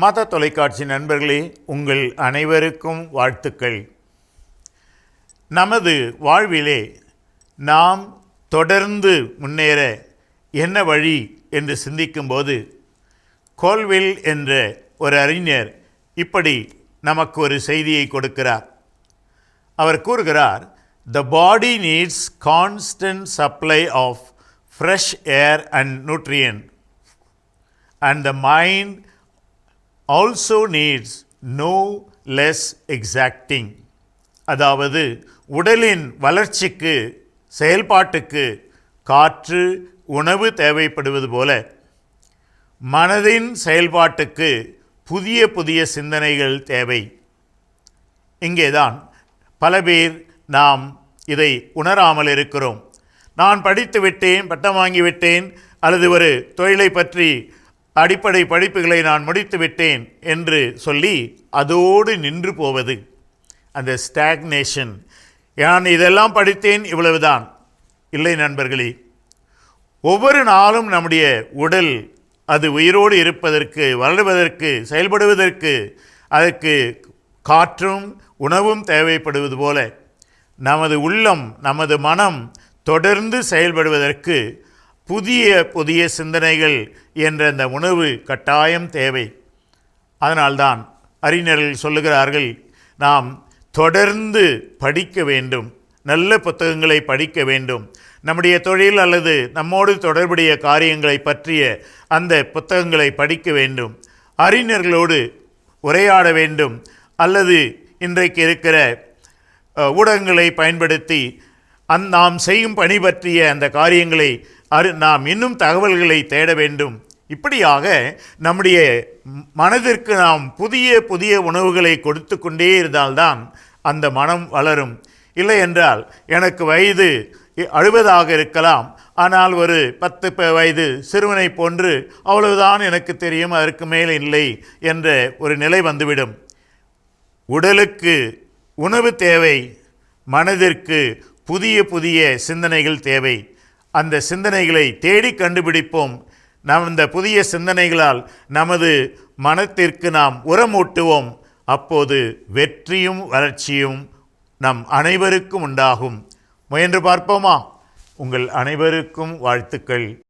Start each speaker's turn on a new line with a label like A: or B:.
A: மத தொலைக்காட்சி நண்பர்களே உங்கள் அனைவருக்கும் வாழ்த்துக்கள். நமது வாழ்விலே நாம் தொடர்ந்து முன்னேற என்ன வழி என்று சிந்திக்கும்போது கோல்வில் என்ற ஒரு அறிஞர் இப்படி நமக்கு ஒரு செய்தியை கொடுக்கிறார். அவர் கூறுகிறார் the body needs constant supply of fresh air and nutrient and the mind also needs no less exacting அதாவது உடலின் வளர்ச்சிக்கு செயல்பாட்டுக்கு காற்று உணவு தேவைப்படுவது போல மனதின் செயல்பாட்டுக்கு புதிய புதிய சிந்தனைகள் தேவை. இங்கேதான் பல பேர் நாம் இதை உணராமல் இருக்கிறோம். நான் படித்து விட்டேன் பட்டம் வாங்கி விட்டேன் அல்லது ஒரு தொழிலை பற்றி அடிப்படை படிப்புகளை நான் முடித்து விட்டேன் என்று சொல்லி அதோடு நின்று போவது. அந்த ஸ்டாக்னேஷன் நான் இதெல்லாம் படித்தேன் இவ்வளவுதான். இல்லை நண்பர்களே ஒவ்வொரு நாளும் நம்முடைய உடல் அது உயிரோடு இருப்பதற்கு வளர்வதற்கு செயல்படுவதற்கு அதற்கு காற்றும் உணவும் தேவைப்படுவது போல நமது உள்ளம் நமது மனம் தொடர்ந்து செயல்படுவதற்கு புதிய புதிய சிந்தனைகள் என்ற இந்த உணவு கட்டாயம் தேவை. அதனால்தான் அறிஞர்கள் சொல்லுகிறார்கள் நாம் தொடர்ந்து படிக்க வேண்டும் நல்ல புத்தகங்களை படிக்க வேண்டும். நம்முடைய தொழில் அல்லது நம்மோடு தொடர்புடைய காரியங்களை பற்றிய அந்த புத்தகங்களை படிக்க வேண்டும். அறிஞர்களோடு உரையாட வேண்டும். அல்லது இன்றைக்கு இருக்கிற ஊடகங்களை பயன்படுத்தி அந் நாம் செய்யும் பணி பற்றிய அந்த காரியங்களை அரு நாம் இன்னும் தகவல்களை தேட வேண்டும். இப்படியாக நம்முடைய மனதிற்கு நாம் புதிய புதிய உணவுகளை கொடுத்து கொண்டே இருந்தால்தான் அந்த மனம் வளரும். இல்லை என்றால் எனக்கு வயது அழுவதாக அறுபதாக இருக்கலாம். ஆனால் ஒரு பத்து ப- வயது சிறுவனை போன்று அவ்வளவுதான் எனக்கு தெரியும் அதற்கு மேல் இல்லை என்ற ஒரு நிலை வந்துவிடும். உடலுக்கு உணவு தேவை மனதிற்கு புதிய புதிய சிந்தனைகள் தேவை. அந்த சிந்தனைகளை தேடி கண்டுபிடிப்போம். நாம் இந்த புதிய சிந்தனைகளால் நமது மனத்திற்கு நாம் உரமூட்டுவோம். அப்போது வெற்றியும் வளர்ச்சியும் நம் அனைவருக்கும் உண்டாகும். முயன்று பார்ப்போமா? உங்கள் அனைவருக்கும் வாழ்த்துக்கள்.